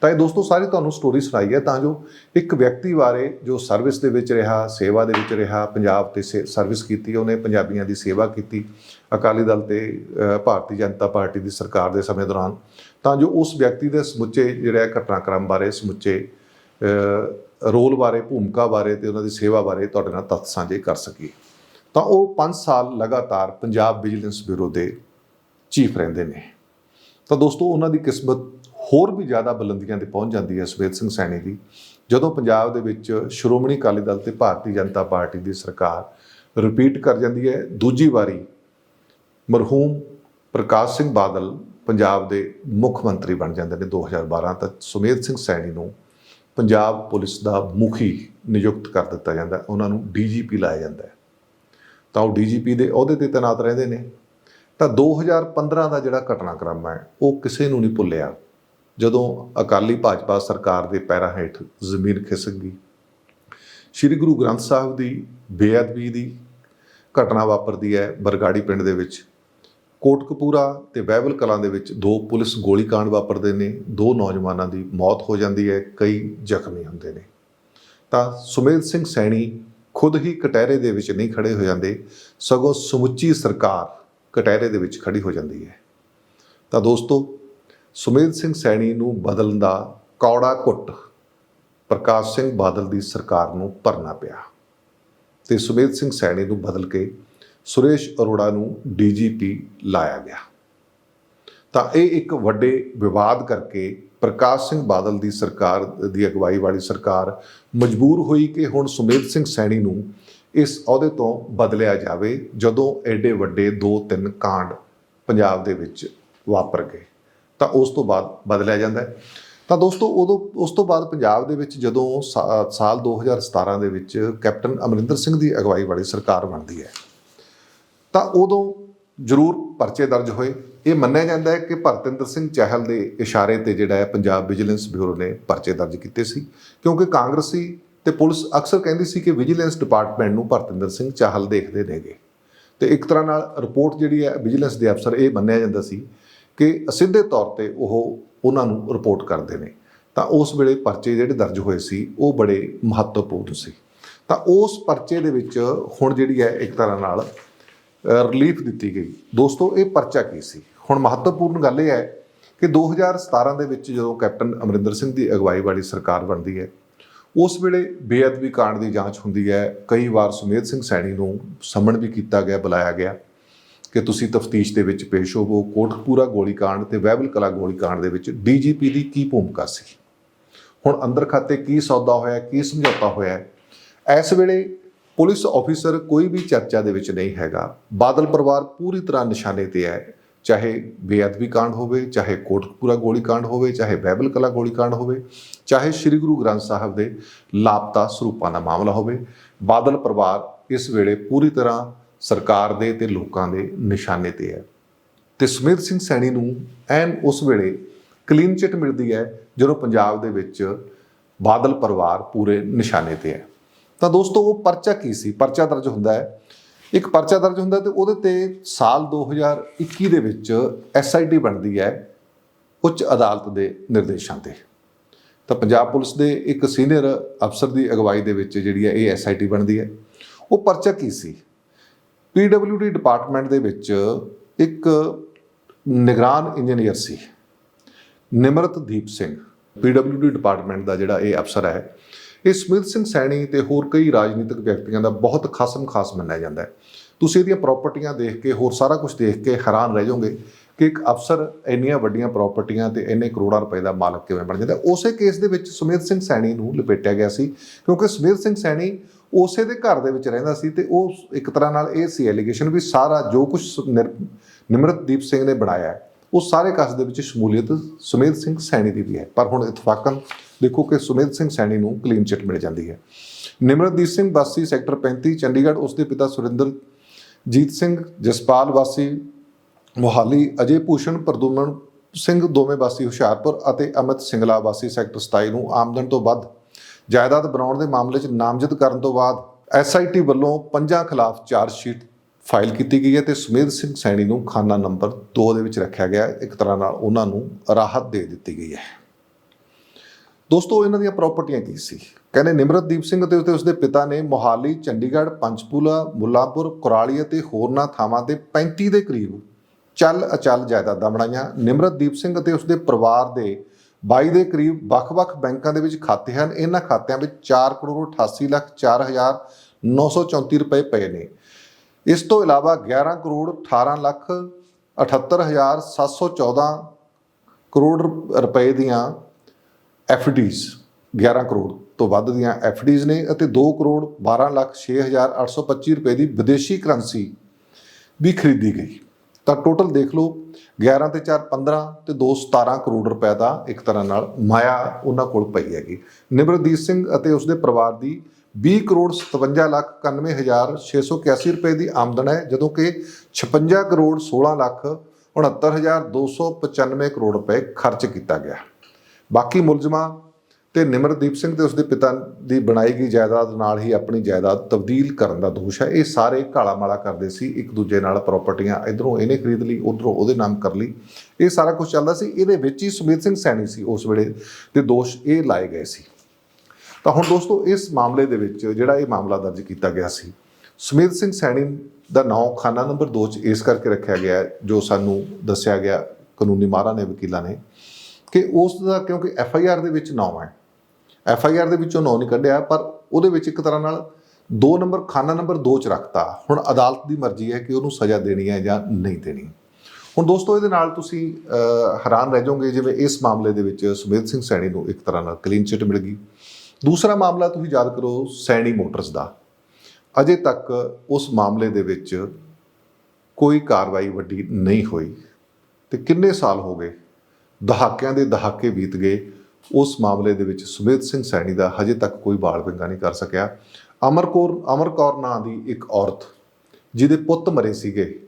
ਤਾਂ ਇਹ ਦੋਸਤੋ ਸਾਰੀ ਤੁਹਾਨੂੰ ਸਟੋਰੀ ਸੁਣਾਈ ਹੈ ਤਾਂ ਜੋ ਇੱਕ ਵਿਅਕਤੀ ਬਾਰੇ ਜੋ ਸਰਵਿਸ ਦੇ ਵਿੱਚ ਰਿਹਾ, ਸੇਵਾ ਦੇ ਵਿੱਚ ਰਿਹਾ, ਪੰਜਾਬ ਤੇ ਸੇ- ਸਰਵਿਸ ਕੀਤੀ, ਉਹਨੇ ਪੰਜਾਬੀਆਂ ਦੀ ਸੇਵਾ ਕੀਤੀ, ਅਕਾਲੀ ਦਲ ਤੇ ਭਾਰਤੀ ਜਨਤਾ ਪਾਰਟੀ ਦੀ ਸਰਕਾਰ ਦੇ ਸਮੇਂ ਦੌਰਾਨ, ਤਾਂ ਜੋ ਉਸ ਵਿਅਕਤੀ ਦੇ ਸਮੁੱਚੇ ਜਿਹੜਾ ਘਟਨਾਕ੍ਰਮ ਬਾਰੇ, ਸਮੁੱਚੇ ਰੋਲ ਬਾਰੇ, ਭੂਮਿਕਾ ਬਾਰੇ ਤੇ ਉਹਨਾਂ ਦੀ ਸੇਵਾ ਬਾਰੇ ਤੁਹਾਡੇ ਨਾਲ ਤੱਥ ਸਾਂਝੇ ਕਰ ਸਕੀਏ। ਤਾਂ ਉਹ 5 ਸਾਲ ਲਗਾਤਾਰ ਪੰਜਾਬ ਵਿਜੀਲੈਂਸ ਬਿਊਰੋ ਦੇ ਚੀਫ ਰਹਿੰਦੇ ਨੇ। ਤਾਂ ਦੋਸਤੋ ਉਹਨਾਂ ਦੀ ਕਿਸਮਤ ਹੋਰ ਵੀ ਜ਼ਿਆਦਾ ਬੁਲੰਦੀਆਂ ਤੇ ਪਹੁੰਚ ਜਾਂਦੀ ਹੈ ਸੁਵੇਦ ਸਿੰਘ ਸੈਣੀ ਦੀ। ਜਦੋਂ ਪੰਜਾਬ ਦੇ ਵਿੱਚ ਸ਼੍ਰੋਮਣੀ ਅਕਾਲੀ ਦਲ ਤੇ ਭਾਰਤੀ ਜਨਤਾ ਪਾਰਟੀ ਦੀ ਸਰਕਾਰ ਰਿਪੀਟ ਕਰ ਜਾਂਦੀ ਹੈ, ਦੂਜੀ ਵਾਰੀ ਮਰਹੂਮ ਪ੍ਰਕਾਸ਼ ਸਿੰਘ ਬਾਦਲ ਪੰਜਾਬ ਦੇ ਮੁੱਖ ਮੰਤਰੀ ਬਣ ਜਾਂਦੇ ਨੇ 2012 ਤੱਕ। ਸੁਮੇਧ ਸਿੰਘ ਸੈਣੀ ਨੂੰ ਪੰਜਾਬ ਪੁਲਿਸ ਦਾ ਮੁਖੀ ਨਿਯੁਕਤ ਕਰ ਦਿੱਤਾ ਜਾਂਦਾ ਉਹਨਾਂ ਨੂੰ ਡੀਜੀਪੀ ਲਾਇਆ ਜਾਂਦਾ ਹੈ। ਤਾਂ ਉਹ ਡੀਜੀਪੀ ਦੇ ਅਹੁਦੇ ਤੇ ਤੈਨਾਤ ਰਹਿੰਦੇ ਨੇ। ਤਾਂ 2015 ਦਾ ਜਿਹੜਾ ਘਟਨਾਕ੍ਰਮ ਹੈ, ਉਹ ਕਿਸੇ ਨੂੰ ਨਹੀਂ ਭੁੱਲਿਆ। ਜਦੋਂ ਅਕਾਲੀ ਭਾਜਪਾ ਸਰਕਾਰ ਦੇ ਪੈਰਾਂ ਹੇਠ ਜ਼ਮੀਨ ਖਿਸਕ ਗਈ, ਸ੍ਰੀ ਗੁਰੂ ਗ੍ਰੰਥ ਸਾਹਿਬ ਦੀ ਬੇਅਦਬੀ ਦੀ ਘਟਨਾ ਵਾਪਰਦੀ ਹੈ ਬਰਗਾੜੀ ਪਿੰਡ ਦੇ ਵਿੱਚ। ਕੋਟਕਪੂਰਾ ਤੇ ਬਹਿਬਲ ਕਲਾਂ ਦੇ ਵਿੱਚ ਦੋ ਪੁਲਿਸ ਗੋਲੀकांड ਵਾਪਰਦੇ ਨੇ, ਦੋ ਨੌਜਵਾਨਾਂ ਦੀ ਮੌਤ ਹੋ ਜਾਂਦੀ ਹੈ, ਕਈ ਜ਼ਖਮੀ ਹੁੰਦੇ ਨੇ। ਤਾਂ ਸੁਮੇਧ ਸਿੰਘ ਸੈਣੀ ਖੁਦ ਹੀ ਕਟਹਿਰੇ ਦੇ ਵਿੱਚ ਨਹੀਂ ਖੜੇ ਹੋ ਜਾਂਦੇ, ਸਗੋਂ ਸਮੁੱਚੀ ਸਰਕਾਰ ਕਟਹਿਰੇ ਦੇ ਵਿੱਚ ਖੜੀ ਹੋ ਜਾਂਦੀ ਹੈ। ਤਾਂ ਦੋਸਤੋ ਸੁਮੇਧ ਸਿੰਘ ਸੈਣੀ ਨੂੰ ਬਦਲਣ ਦਾ ਕੌੜਾ ਘੁੱਟ ਪ੍ਰਕਾਸ਼ ਸਿੰਘ ਬਾਦਲ ਦੀ ਸਰਕਾਰ ਨੂੰ ਭਰਨਾ ਪਿਆ। ਤੇ ਸੁਮੇਧ ਸਿੰਘ ਸੈਣੀ ਨੂੰ ਬਦਲ ਕੇ ਸੁਰੇਸ਼ ਅਰੋੜਾ ਨੂੰ ਡੀਜੀਪੀ ਲਾਇਆ ਗਿਆ। ਤਾਂ ਇਹ ਇੱਕ ਵੱਡੇ ਵਿਵਾਦ ਕਰਕੇ ਪ੍ਰਕਾਸ਼ ਸਿੰਘ ਬਾਦਲ ਦੀ ਸਰਕਾਰ, ਦੀ ਅਗਵਾਈ ਵਾਲੀ ਸਰਕਾਰ ਮਜਬੂਰ ਹੋਈ ਕਿ ਹੁਣ ਸੁਮੇਧ ਸਿੰਘ ਸੈਣੀ ਨੂੰ ਇਸ ਅਹੁਦੇ ਤੋਂ ਬਦਲਿਆ ਜਾਵੇ, ਜਦੋਂ ਐਡੇ ਵੱਡੇ ਦੋ ਤਿੰਨ ਕਾਂਡ ਪੰਜਾਬ ਦੇ ਵਿੱਚ ਵਾਪਰ ਗਏ। ਤਾਂ ਉਸ ਤੋਂ ਬਾਅਦ ਬਦਲਿਆ ਜਾਂਦਾ ਹੈ। ਤਾਂ ਦੋਸਤੋ, ਉਦੋਂ, ਉਸ ਤੋਂ ਬਾਅਦ ਪੰਜਾਬ ਦੇ ਵਿੱਚ ਜਦੋਂ ਸਾ- ਸਾਲ 2017 ਦੇ ਵਿੱਚ ਕੈਪਟਨ ਅਮਰਿੰਦਰ ਸਿੰਘ ਦੀ ਅਗਵਾਈ ਵਾਲੀ ਸਰਕਾਰ ਬਣਦੀ ਹੈ, ਤਾਂ ਉਦੋਂ ਜ਼ਰੂਰ ਪਰਚੇ ਦਰਜ ਹੋਏ। ਇਹ ਮੰਨਿਆ ਜਾਂਦਾ ਹੈ ਕਿ ਭਰਤਿੰਦਰ ਸਿੰਘ ਚਾਹਲ ਦੇ ਇਸ਼ਾਰੇ ਤੇ ਜਿਹੜਾ ਹੈ ਪੰਜਾਬ ਵਿਜੀਲੈਂਸ ਬਿਊਰੋ ਨੇ ਪਰਚੇ ਦਰਜ ਕੀਤੇ ਸੀ, ਕਿਉਂਕਿ ਕਾਂਗਰਸੀ ਤੇ ਪੁਲਿਸ ਅਕਸਰ ਕਹਿੰਦੀ ਸੀ ਕਿ ਵਿਜੀਲੈਂਸ ਡਿਪਾਰਟਮੈਂਟ ਨੂੰ ਭਰਤਿੰਦਰ ਸਿੰਘ ਚਾਹਲ ਦੇਖਦੇ ਨੇਗੇ। ਤੇ ਇੱਕ ਤਰ੍ਹਾਂ ਨਾਲ ਰਿਪੋਰਟ ਜਿਹੜੀ ਹੈ ਵਿਜੀਲੈਂਸ ਦੇ ਅਫਸਰ ਇਹ ਮੰਨਿਆ ਜਾਂਦਾ ਸੀ ਕਿ ਸਿੱਧੇ ਤੌਰ ਤੇ ਉਹ ਉਹਨਾਂ ਨੂੰ ਰਿਪੋਰਟ ਕਰਦੇ ਨੇ। ਤਾਂ ਉਸ ਵੇਲੇ ਪਰਚੇ ਜਿਹੜੇ ਦਰਜ ਹੋਏ ਸੀ, ਉਹ ਬੜੇ ਮਹੱਤਵਪੂਰਨ ਸੀ। ਤਾਂ ਉਸ ਪਰਚੇ ਦੇ ਵਿੱਚ ਹੁਣ ਜਿਹੜੀ ਹੈ ਇੱਕ ਤਰ੍ਹਾਂ ਨਾਲ ਰਿਲੀਫ ਦਿੱਤੀ ਗਈ। ਦੋਸਤੋ, ਇਹ ਪਰਚਾ ਕੀ ਸੀ? ਹੁਣ ਮਹੱਤਵਪੂਰਨ ਗੱਲ ਇਹ ਹੈ ਕਿ 2017 ਦੇ ਵਿੱਚ ਜਦੋਂ ਕੈਪਟਨ ਅਮਰਿੰਦਰ ਸਿੰਘ ਦੀ ਅਗਵਾਈ ਵਾਲੀ ਸਰਕਾਰ ਬਣਦੀ ਹੈ, ਉਸ ਵੇਲੇ ਬੇਅਦਬੀ ਕਾਂਡ ਦੀ ਜਾਂਚ ਹੁੰਦੀ ਹੈ। ਕਈ ਵਾਰ ਸੁਮੇਧ ਸਿੰਘ ਸੈਣੀ ਨੂੰ ਸਮਣ ਵੀ ਕੀਤਾ ਗਿਆ, ਬੁਲਾਇਆ ਗਿਆ। ਕਿ ਤੁਸੀਂ ਤਫਤੀਸ਼ ਦੇ ਵਿੱਚ ਪੇਸ਼ ਹੋਵੋ ਕੋਟਪੂਰਾ ਗੋਲੀकांड ਤੇ ਵੈਬਲ ਕਲਾ ਗੋਲੀकांड ਦੇ ਵਿੱਚ ਡੀਜੀਪੀ ਦੀ ਕੀ ਭੂਮਿਕਾ ਸੀ? ਹੁਣ ਅੰਦਰ ਖਾਤੇ ਕੀ ਸੌਦਾ ਹੋਇਆ, ਕੀ ਸਮਝੌਤਾ ਹੋਇਆ ਇਸ ਵੇਲੇ ਪੁਲਿਸ ਆਫੀਸਰ ਕੋਈ ਵੀ ਚਰਚਾ ਦੇ ਵਿੱਚ ਨਹੀਂ ਹੈਗਾ। ਬਾਦਲ ਪਰਿਵਾਰ ਪੂਰੀ ਤਰ੍ਹਾਂ ਨਿਸ਼ਾਨੇ ਤੇ ਹੈ। ਚਾਹੇ ਬੇਅਦਬੀ ਕਾਂਡ ਹੋਵੇ, ਚਾਹੇ ਕੋਟਕਪੂਰਾ ਗੋਲੀकांड ਹੋਵੇ, ਚਾਹੇ ਬਾਈਬਲ ਕਲਾ ਗੋਲੀकांड ਹੋਵੇ, ਚਾਹੇ ਸ੍ਰੀ ਗੁਰੂ ਗ੍ਰੰਥ ਸਾਹਿਬ ਦੇ ਲਾਪਤਾ ਸਰੂਪਾਂ ਦਾ ਮਾਮਲਾ ਹੋਵੇ, ਬਾਦਲ ਪਰਿਵਾਰ ਇਸ ਵੇਲੇ ਪੂਰੀ ਤਰ੍ਹਾਂ ਸਰਕਾਰ ਦੇ ਤੇ ਲੋਕਾਂ ਦੇ ਨਿਸ਼ਾਨੇ ਤੇ ਹੈ। ਤੇ ਸੁਮੇਧ ਸਿੰਘ ਸੈਣੀ ਨੂੰ ਐਨ ਉਸ ਵੇਲੇ ਕਲੀਨ ਚਿੱਟ ਮਿਲਦੀ ਹੈ ਜਦੋਂ ਪੰਜਾਬ ਦੇ ਵਿੱਚ ਬਾਦਲ ਪਰਿਵਾਰ ਪੂਰੇ ਨਿਸ਼ਾਨੇ ਤੇ ਹੈ। ਤਾਂ ਦੋਸਤੋ, ਉਹ ਪਰਚਾ ਕੀ ਸੀ? ਪਰਚਾ ਦਰਜ ਹੁੰਦਾ ਹੈ। ਇੱਕ ਪਰਚਾ ਦਰਜ ਹੁੰਦਾ ਤੇ ਉਹਦੇ ਤੇ ਸਾਲ 2021 ਦੇ ਵਿੱਚ ਐਸਆਈਟੀ ਬਣਦੀ ਹੈ ਉੱਚ ਅਦਾਲਤ ਦੇ ਨਿਰਦੇਸ਼ਾਂ ਤੇ। ਤਾਂ ਪੰਜਾਬ ਪੁਲਿਸ ਦੇ ਇੱਕ ਸੀਨੀਅਰ ਅਫਸਰ ਦੀ ਅਗਵਾਈ ਦੇ ਵਿੱਚ ਜਿਹੜੀ ਹੈ ਇਹ ਐਸਆਈਟੀ ਬਣਦੀ ਹੈ। ਉਹ ਪਰਚਾ ਕੀ ਸੀ? ਪੀਡਬਲਯੂਡੀ ਡਿਪਾਰਟਮੈਂਟ ਦੇ ਵਿੱਚ ਇੱਕ ਨਿਗਰਾਨ ਇੰਜੀਨੀਅਰ ਸੀ। ਨਿਮਰਤਦੀਪ ਸਿੰਘ ਪੀਡਬਲਯੂਡੀ ਡਿਪਾਰਟਮੈਂਟ ਦਾ ਜਿਹੜਾ ਇਹ ਅਫਸਰ ਹੈ, ਇਹ ਸਮਿਤ ਸਿੰਘ ਸੈਣੀ ਤੇ ਹੋਰ ਕਈ ਰਾਜਨੀਤਿਕ ਵਿਅਕਤੀਆਂ ਦਾ ਬਹੁਤ ਖਾਸਮ ਖਾਸ ਮੰਨਿਆ ਜਾਂਦਾ ਹੈ। ਤੁਸੀਂ ਇਹਦੀਆਂ ਪ੍ਰਾਪਰਟੀਆਂ ਦੇਖ ਕੇ, ਹੋਰ ਸਾਰਾ ਕੁਝ ਦੇਖ ਕੇ ਹੈਰਾਨ ਰਹਿ ਜਾਓਗੇ ਕਿ ਇੱਕ ਅਫਸਰ ਇੰਨੀਆਂ ਵੱਡੀਆਂ ਪ੍ਰਾਪਰਟੀਆਂ ਤੇ ਇੰਨੇ ਕਰੋੜਾਂ ਰੁਪਏ ਦਾ ਮਾਲਕ ਕਿਵੇਂ ਬਣ ਜਾਂਦਾ ਉਸੇ ਕੇਸ ਦੇ ਵਿੱਚ ਸੁਮੇਧ ਸਿੰਘ ਸੈਣੀ ਨੂੰ ਲਪੇਟਿਆ ਗਿਆ ਸੀ, ਕਿਉਂਕਿ ਸੁਮੇਧ ਸਿੰਘ ਸੈਣੀ ਉਸੇ ਦੇ ਘਰ ਦੇ ਵਿੱਚ ਰਹਿੰਦਾ ਸੀ ਤੇ ਉਹ ਇੱਕ ਤਰ੍ਹਾਂ ਨਾਲ ਇਹ ਸੀ ਐਲੀਗੇਸ਼ਨ ਵੀ ਸਾਰਾ ਜੋ ਕੁਝ ਨਿਮਰਤਦੀਪ ਸਿੰਘ ਨੇ ਬਣਾਇਆ ਹੈ, ਉਹ ਸਾਰੇ ਕਸ ਦੇ ਵਿੱਚ ਸ਼ਮੂਲੀਅਤ ਸੁਮੇਧ ਸਿੰਘ ਸੈਣੀ ਦੀ ਵੀ ਹੈ। ਪਰ ਹੁਣ ਇਤਫਾਕਨ ਦੇਖੋ ਕਿ ਸੁਮੇਧ ਸਿੰਘ ਸੈਣੀ ਨੂੰ ਕਲੀਨ ਚਿੱਟ ਮਿਲ ਜਾਂਦੀ ਹੈ। ਨਿਮਰਤਦੀਪ ਸਿੰਘ ਬਾਸੀ ਸੈਕਟਰ 35 ਚੰਡੀਗੜ੍ਹ ਉਸ ਦੇ ਪਿਤਾ ਸੁਰਿੰਦਰ ਜੀਤ ਸਿੰਘ ਜਸਪਾਲ ਵਾਸੀ, ਮੋਹਾਲੀ, ਅਜੇ ਭੂਸ਼ਣ ਪ੍ਰਦੂਮਨ ਸਿੰਘ ਦੋਵੇਂ ਵਾਸੀ ਹੁਸ਼ਿਆਰਪੁਰ ਅਤੇ ਅਮਿਤ ਸਿੰਗਲਾ ਵਾਸੀ ਸੈਕਟਰ 27 ਨੂੰ ਆਮਦਨ ਤੋਂ ਵੱਧ ਜਾਇਦਾਦ ਬਣਾਉਣ ਦੇ ਮਾਮਲੇ 'ਚ ਨਾਮਜ਼ਦ ਕਰਨ ਤੋਂ ਬਾਅਦ ਐਸਆਈਟੀ ਵੱਲੋਂ ਪੰਜਾਂ ਖਿਲਾਫ ਚਾਰਜ ਸ਼ੀਟ ਫਾਈਲ ਕੀਤੀ ਗਈ ਹੈ ਤੇ ਸੁਮੇਧ ਸਿੰਘ ਸੈਣੀ ਨੂੰ ਖਾਨਾ ਨੰਬਰ 2 ਦੇ ਵਿੱਚ ਰੱਖਿਆ ਗਿਆ ਇੱਕ ਤਰ੍ਹਾਂ ਨਾਲ ਉਹਨਾਂ ਨੂੰ ਰਾਹਤ ਦੇ ਦਿੱਤੀ ਗਈ ਹੈ। ਦੋਸਤੋ, ਇਹਨਾਂ ਦੀਆਂ ਪ੍ਰਾਪਰਟੀਆਂ ਕੀ ਸੀ? ਕਹਿੰਦੇ, ਨਿਮਰਤਦੀਪ ਸਿੰਘ ਅਤੇ ਉਸਦੇ ਉਸਦੇ ਪਿਤਾ ਨੇ ਮੋਹਾਲੀ, ਚੰਡੀਗੜ੍ਹ ਪੰਚਪੂਲਾ ਮੁੱਲਾਂਪੁਰ ਕੁਰਾਲੀ ਅਤੇ ਹੋਰਨਾਂ ਥਾਵਾਂ ਤੇ 35 ਦੇ ਕਰੀਬ ਚੱਲ ਅਚਲ ਜਾਇਦਾਦਾਂ ਬਣਾਈਆਂ। ਨਿਮਰਤਦੀਪ ਸਿੰਘ ਅਤੇ ਉਸਦੇ ਪਰਿਵਾਰ ਦੇ 22 ਦੇ ਕਰੀਬ ਵੱਖ-ਵੱਖ ਬੈਂਕਾਂ ਦੇ ਵਿੱਚ ਖਾਤੇ ਹਨ। ਇਹਨਾਂ ਖਾਤਿਆਂ ਵਿੱਚ 4 ਕਰੋੜ 88 ਲੱਖ 4934 ਰੁਪਏ ਪਏ ਨੇ। ਇਸ ਤੋਂ ਇਲਾਵਾ 11 ਕਰੋੜ 18 ਲੱਖ 78714 ਕਰੋੜ ਰੁ- ਰੁਪਏ ਦੀਆਂ ਐਫਡੀਜ਼ 11 ਕਰੋੜ ਤੋਂ ਵੱਧ ਦੀਆਂ ਐਫਡੀਜ਼ ਨੇ ਅਤੇ 2 ਕਰੋੜ 12 ਲੱਖ 6825 ਰੁਪਏ ਦੀ ਵਿਦੇਸ਼ੀ ਕਰੰਸੀ ਵੀ ਖਰੀਦੀ ਗਈ। ਤਾਂ ਟੋਟਲ ਦੇਖ ਲਓ 11 ਤੇ 4 15 ਤੇ 2 17 ਕਰੋੜ ਰੁਪਏ ਦਾ ਇੱਕ ਤਰ੍ਹਾਂ ਨਾਲ ਮਾਇਆ ਉਹਨਾਂ ਕੋਲ ਪਈ ਹੈਗੀ। ਨਿਮਰਦੀਪ ਸਿੰਘ ਅਤੇ ਉਸਦੇ ਪਰਿਵਾਰ ਦੀ 20 ਕਰੋੜ 57 ਲੱਖ 91 ਹਜ਼ਾਰ 681 ਰੁਪਏ ਦੀ ਆਮਦਨ ਹੈ, ਜਦੋਂ ਕਿ 56 ਕਰੋੜ 16 ਲੱਖ 69 ਹਜ਼ਾਰ 295 ਕਰੋੜ ਰੁਪਏ ਖਰਚ ਕੀਤਾ ਗਿਆ। ਬਾਕੀ ਮੁਲਜ਼ਮਾਂ ਤੇ ਨਿਮਰਦੀਪ ਸਿੰਘ ਤੇ ਉਸਦੇ ਪਿਤਾ ਦੀ ਬਣਾਈ ਗਈ ਜਾਇਦਾਦ ਨਾਲ ਹੀ ਆਪਣੀ ਜਾਇਦਾਦ ਤਬਦੀਲ ਕਰਨ ਦਾ ਦੋਸ਼ ਹੈ। ਇਹ ਸਾਰੇ ਕਾਲਾ ਮਾਲਾ ਕਰਦੇ ਸੀ, ਇੱਕ ਦੂਜੇ ਨਾਲ ਪ੍ਰਾਪਰਟੀਆਂ ਇਧਰੋਂ ਇਹਨੇ ਖਰੀਦ ਲਈ, ਉਧਰੋਂ ਉਹਦੇ ਨਾਮ ਕਰ ਲਈ। ਇਹ ਸਾਰਾ ਕੁਝ ਚੱਲਦਾ ਸੀ। ਇਹਦੇ ਵਿੱਚ ਹੀ ਸੁਮੇਧ ਸਿੰਘ ਸੈਣੀ ਸੀ, ਉਸ ਵੇਲੇ ਤੇ ਦੋਸ਼ ਇਹ ਲਾਏ ਗਏ ਸੀ। ਤਾਂ ਹੁਣ ਦੋਸਤੋ, ਇਸ ਮਾਮਲੇ ਦੇ ਵਿੱਚ ਜਿਹੜਾ ਇਹ ਮਾਮਲਾ ਦਰਜ ਕੀਤਾ ਗਿਆ ਸੀ, ਸੁਮੇਧ ਸਿੰਘ ਸੈਣੀ ਦਾ ਨਾਮ ਖਾਨਾ ਨੰਬਰ 2 ਚ ਇਸ ਕਰਕੇ ਰੱਖਿਆ ਗਿਆ ਜੋ ਸਾਨੂੰ ਦੱਸਿਆ ਗਿਆ ਕਾਨੂੰਨੀ ਮਾਹਰਾਂ ਨੇ, ਵਕੀਲਾਂ ਨੇ, ਕਿ ਉਸ ਦਾ ਕਿਉਂਕਿ ਐਫ ਆਈ ਆਰ ਦੇ ਵਿੱਚ ਨਾਮ ਹੈ। ਐਫ ਆਈ ਆਰ ਦੇ ਵਿੱਚੋਂ ਨੌ ਨਹੀਂ ਕੱਢਿਆ ਪਰ ਉਹਦੇ ਵਿੱਚ ਇੱਕ ਤਰ੍ਹਾਂ ਨਾਲ 2 ਨੰਬਰ ਖਾਨਾ ਨੰਬਰ 2 ਚ ਰੱਖਤਾ। ਹੁਣ ਅਦਾਲਤ ਦੀ ਮਰਜ਼ੀ ਹੈ ਕਿ ਉਹਨੂੰ ਸਜ਼ਾ ਦੇਣੀ ਹੈ ਜਾਂ ਨਹੀਂ ਦੇਣੀ। ਹੁਣ ਦੋਸਤੋ, ਇਹਦੇ ਨਾਲ ਤੁਸੀਂ ਹੈਰਾਨ ਰਹਿ ਜਾਓਗੇ, ਜਿਵੇਂ ਇਸ ਮਾਮਲੇ ਦੇ ਵਿੱਚ ਸੁਮੇਧ ਸਿੰਘ ਸੈਣੀ ਨੂੰ ਇੱਕ ਤਰ੍ਹਾਂ ਨਾਲ ਕਲੀਨ ਚਿੱਟ ਮਿਲ ਗਈ। ਦੂਸਰਾ ਮਾਮਲਾ ਤੁਸੀਂ ਯਾਦ ਕਰੋ, ਸੈਣੀ ਮੋਟਰਸ ਦਾ। ਅਜੇ ਤੱਕ ਉਸ ਮਾਮਲੇ ਦੇ ਵਿੱਚ ਕੋਈ ਕਾਰਵਾਈ ਵੱਡੀ ਨਹੀਂ ਹੋਈ। ਤੇ ਕਿੰਨੇ ਸਾਲ ਹੋ ਗਏ? ਦਹਾਕਿਆਂ ਦੇ ਦਹਾਕੇ ਬੀਤ ਗਏ। ਉਸ ਮਾਮਲੇ ਦੇ ਵਿੱਚ ਸੁਮੇਧ ਸਿੰਘ ਸੈਣੀ ਦਾ ਹਜੇ ਤੱਕ ਕੋਈ ਬਾਲ ਪਿੰਗਾ ਨਹੀਂ ਕਰ ਸਕਿਆ। ਅਮਰਕੌਰ ਅਮਰਕੌਰ ਨਾਂ ਦੀ ਇੱਕ ਔਰਤ ਜਿਹਦੇ ਪੁੱਤ ਮਰੇ ਸੀਗੇ,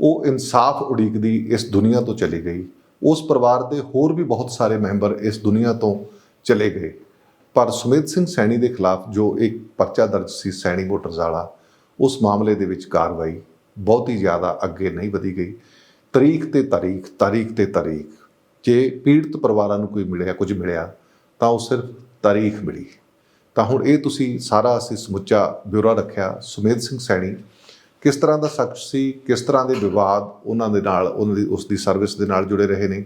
ਉਹ ਇਨਸਾਫ ਉਡੀਕਦੀ ਇਸ ਦੁਨੀਆ ਤੋਂ ਚਲੀ ਗਈ। ਉਸ ਪਰਿਵਾਰ ਦੇ ਹੋਰ ਵੀ ਬਹੁਤ ਸਾਰੇ ਮੈਂਬਰ ਇਸ ਦੁਨੀਆ ਤੋਂ ਚਲੇ ਗਏ। ਪਰ ਸੁਮੇਧ ਸਿੰਘ ਸੈਣੀ ਦੇ ਖਿਲਾਫ ਜੋ ਇੱਕ ਪਰਚਾ ਦਰਜ ਸੀ ਸੈਣੀ ਮੋਟਰਸ ਵਾਲਾ, ਉਸ ਮਾਮਲੇ ਦੇ ਵਿੱਚ ਕਾਰਵਾਈ ਬਹੁਤੀ ਜ਼ਿਆਦਾ ਅੱਗੇ ਨਹੀਂ ਵਧੀ ਗਈ। ਤਰੀਕ ਤੇ ਤਾਰੀਖ ਤਾਰੀਖ ਤੇ ਤਾਰੀਖ ਜੇ ਪੀੜਤ ਪਰਿਵਾਰਾਂ ਨੂੰ ਕੋਈ ਮਿਲਿਆ, ਕੁਝ ਮਿਲਿਆ, ਤਾਂ ਉਹ ਸਿਰਫ ਤਾਰੀਖ ਮਿਲੀ। ਤਾਂ ਹੁਣ ਇਹ ਤੁਸੀਂ ਸਾਰਾ ਅਸੀਂ ਸਮੁੱਚਾ ਬਿਊਰਾ ਰੱਖਿਆ, ਸੁਮੇਧ ਸਿੰਘ ਸੈਣੀ। ਕਿਸ ਤਰ੍ਹਾਂ ਦਾ ਸ਼ਖਸ ਸੀ, ਕਿਸ ਤਰ੍ਹਾਂ ਦੇ ਵਿਵਾਦ ਉਹਨਾਂ ਦੇ ਨਾਲ, ਉਹਨਾਂ ਦੀ, ਉਸ ਦੀ ਸਰਵਿਸ ਦੇ ਨਾਲ ਜੁੜੇ ਰਹੇ ਨੇ,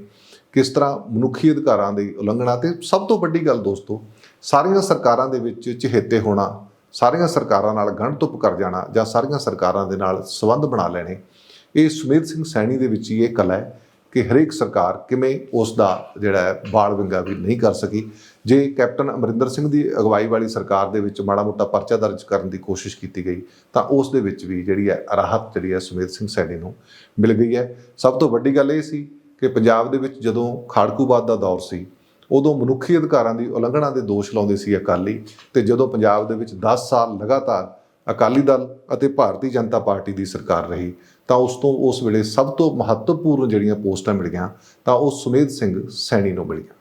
ਕਿਸ ਤਰ੍ਹਾਂ ਮਨੁੱਖੀ ਅਧਿਕਾਰਾਂ ਦੀ ਉਲੰਘਣਾ ਤੇ ਸਭ ਤੋਂ ਵੱਡੀ ਗੱਲ ਦੋਸਤੋ, ਸਾਰੀਆਂ ਸਰਕਾਰਾਂ ਦੇ ਵਿੱਚ ਚਹੇਤੇ ਹੋਣਾ, ਸਾਰੀਆਂ ਸਰਕਾਰਾਂ ਨਾਲ ਗੰਢ ਕਰ ਜਾਣਾ ਜਾਂ ਸਾਰੀਆਂ ਸਰਕਾਰਾਂ ਦੇ ਨਾਲ ਸੰਬੰਧ ਬਣਾ ਲੈਣੇ, ਇਹ ਸੁਮੇਧ ਸਿੰਘ ਸੈਣੀ ਦੇ ਵਿੱਚ ਹੀ ਇਹ ਕਲਾ ਹੈ। ਕਿ ਹਰੇਕ ਸਰਕਾਰ ਕਿਵੇਂ ਉਸ ਦਾ ਜਿਹੜਾ ਹੈ ਬਾਲ ਵਿੰਗਾ ਵੀ ਨਹੀਂ ਕਰ ਸਕੀ। ਜੇ ਕੈਪਟਨ ਅਮਰਿੰਦਰ ਸਿੰਘ ਦੀ ਅਗਵਾਈ ਵਾਲੀ ਸਰਕਾਰ ਦੇ ਵਿੱਚ ਮਾੜਾ ਮੋਟਾ ਪਰਚਾ ਦਰਜ ਕਰਨ ਦੀ ਕੋਸ਼ਿਸ਼ ਕੀਤੀ ਗਈ, ਤਾਂ ਉਸ ਦੇ ਵਿੱਚ ਵੀ ਜਿਹੜੀ ਹੈ ਰਾਹਤ ਜਿਹੜੀ ਹੈ ਸੁਮੇਧ ਸਿੰਘ ਸੈਣੀ ਨੂੰ ਮਿਲ ਗਈ ਹੈ। ਸਭ ਤੋਂ ਵੱਡੀ ਗੱਲ ਇਹ ਸੀ ਕਿ ਪੰਜਾਬ ਦੇ ਵਿੱਚ ਜਦੋਂ ਖਾੜਕੂਵਾਦ ਦਾ ਦੌਰ ਸੀ, ਉਦੋਂ ਮਨੁੱਖੀ ਅਧਿਕਾਰਾਂ ਦੀ ਉਲੰਘਣਾ ਦੇ ਦੋਸ਼ ਲਾਉਂਦੇ ਸੀ ਅਕਾਲੀ, ਤੇ ਜਦੋਂ ਪੰਜਾਬ ਦੇ ਵਿੱਚ 10 ਸਾਲ ਲਗਾਤਾਰ ਅਕਾਲੀ ਦਲ ਅਤੇ ਭਾਰਤੀ ਜਨਤਾ ਪਾਰਟੀ ਦੀ ਸਰਕਾਰ ਰਹੀ, ਤਾਂ ਉਸ ਤੋਂ ਉਸ ਵੇਲੇ ਸਭ ਤੋਂ ਮਹੱਤਵਪੂਰਨ ਜਿਹੜੀਆਂ ਪੋਸਟਾਂ ਮਿਲੀਆਂ, ਤਾਂ ਉਹ ਸੁਮੇਧ ਸਿੰਘ ਸੈਣੀ ਨੂੰ ਮਿਲੀਆਂ।